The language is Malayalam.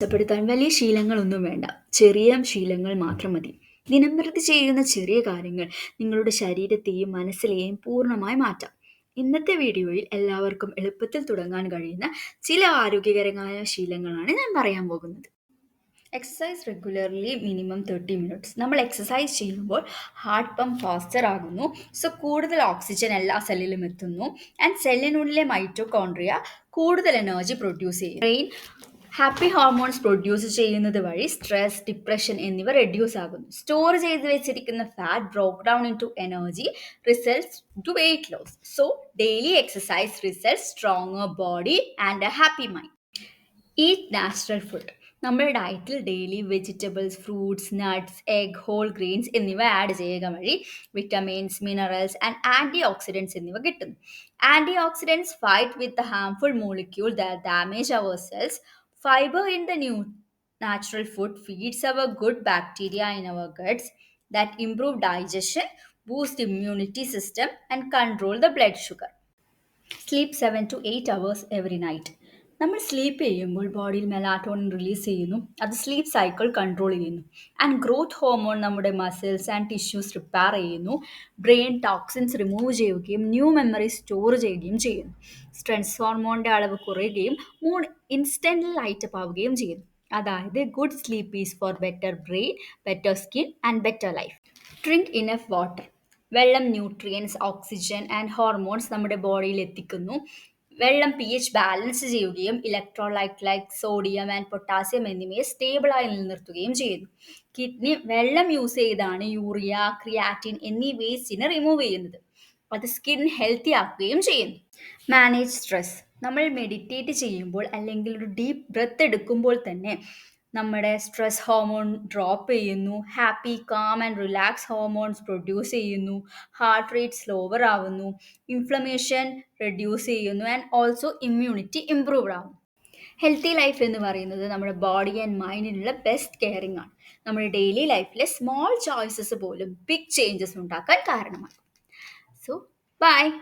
മെച്ചപ്പെടുത്താൻ വലിയ ശീലങ്ങളൊന്നും വേണ്ട. ചെറിയ ശീലങ്ങൾ മാത്രം മതി. ദിനംപ്രതി ചെയ്യുന്ന ചെറിയ കാര്യങ്ങൾ നിങ്ങളുടെ ശരീരത്തെയും മനസ്സിലെയും പൂർണമായി മാറ്റാം. ഇന്നത്തെ വീഡിയോയിൽ എല്ലാവർക്കും എളുപ്പത്തിൽ തുടങ്ങാൻ കഴിയുന്ന ചില ആരോഗ്യകരമായ ശീലങ്ങളാണ് ഞാൻ പറയാൻ പോകുന്നത്. Exercise regularly minimum thirty minutes നമ്മൾ എക്സസൈസ് ചെയ്യുമ്പോൾ ഹാർട്ട് പമ്പ് ഫാസ്റ്റർ ആകുന്നു സോ കൂടുതൽ ഓക്സിജൻ എല്ലാ സെല്ലിലും എത്തുന്നു ആൻഡ് സെല്ലിനുള്ളിലെ മൈറ്റോകോൺഡ്രിയ കൂടുതൽ എനർജി പ്രൊഡ്യൂസ് ചെയ്യും ബ്രെയിൻ ഹാപ്പി ഹോർമോൺസ് പ്രൊഡ്യൂസ് ചെയ്യുന്നത് വഴി സ്ട്രെസ് ഡിപ്രഷൻ എന്നിവ റെഡ്യൂസ് ആകുന്നു. സ്റ്റോർ ചെയ്ത് വെച്ചിരിക്കുന്ന fat broke down into energy results to weight loss so daily exercise results stronger body and a happy mind eat natural food നമ്മുടെ ഡയറ്റിൽ daily vegetables fruits nuts egg whole grains എന്നിവ ആഡ് ചെയ്യുക വഴി vitamins minerals and antioxidants എന്നിവ കിട്ടുന്നു. Antioxidants fight with the harmful molecule that damage our cells Fiber in the new natural food feeds our good bacteria in our guts that improve digestion, boost immunity system and control the blood sugar. Sleep 7 to 8 hours every night. നമ്മൾ സ്ലീപ്പ് ചെയ്യുമ്പോൾ ബോഡിയിൽ മെലാറ്റോണിൻ റിലീസ് ചെയ്യുന്നു. അത് സ്ലീപ്പ് സൈക്കിൾ കൺട്രോൾ ചെയ്യുന്നു. ആൻഡ് ഗ്രോത്ത് ഹോർമോൺ നമ്മുടെ മസിൽസ് ആൻഡ് ടിഷ്യൂസ് റിപ്പയർ ചെയ്യുന്നു. ബ്രെയിൻ ടോക്സിൻസ് റിമൂവ് ചെയ്യുകയും ന്യൂ മെമ്മറി സ്റ്റോർ ചെയ്യുകയും ചെയ്യുന്നു. സ്ട്രെസ് ഹോർമോണിന്റെ അളവ് കുറയുകയും മൂഡ് ഇൻസ്റ്റന്റ് ലൈറ്റപ്പ് ആവുകയും ചെയ്യുന്നു. അതായത് good sleep is for better brain better skin and better life drink enough water വെള്ളം ന്യൂട്രിയൻസ് ഓക്സിജൻ ആൻഡ് ഹോർമോൺസ് നമ്മുടെ ബോഡിയിൽ എത്തിക്കുന്നു. വെള്ളം പി എച്ച് ബാലൻസ് ചെയ്യുകയും electrolyte like sodium and potassium എന്നിവയെ സ്റ്റേബിളായി നിലനിർത്തുകയും ചെയ്യുന്നു. കിഡ്നി വെള്ളം യൂസ് ചെയ്താണ് യൂറിയ ക്രിയാറ്റിൻ എന്നീ വേസ്റ്റിനെ റിമൂവ് ചെയ്യുന്നത്. അത് സ്കിൻ ഹെൽത്തി ആക്കുകയും ചെയ്യുന്നു. മാനേജ് സ്ട്രെസ് നമ്മൾ മെഡിറ്റേറ്റ് ചെയ്യുമ്പോൾ അല്ലെങ്കിൽ ഒരു ഡീപ്പ് ബ്രെത്ത് എടുക്കുമ്പോൾ തന്നെ നമ്മുടെ സ്ട്രെസ് ഹോർമോൺ ഡ്രോപ്പ് ചെയ്യുന്നു. Happy calm and relax hormones produce ചെയ്യുന്നു. ഹാർട്ട് റേറ്റ് സ്ലോവർ ആവുന്നു. ഇൻഫ്ലമേഷൻ റെഡ്യൂസ് ചെയ്യുന്നു ആൻഡ് ഓൾസോ ഇമ്മ്യൂണിറ്റി ഇംപ്രൂവ് ആവുന്നു. ഹെൽത്തി ലൈഫ് എന്ന് പറയുന്നത് നമ്മുടെ ബോഡി ആൻഡ് മൈൻഡിനുള്ള ബെസ്റ്റ് കെയറിംഗ് ആണ്. നമ്മുടെ ഡെയിലി ലൈഫിലെ സ്മോൾ ചോയ്സസ് പോലും ബിഗ് ചേഞ്ചസ് ഉണ്ടാക്കാൻ കാരണമാണ്. So by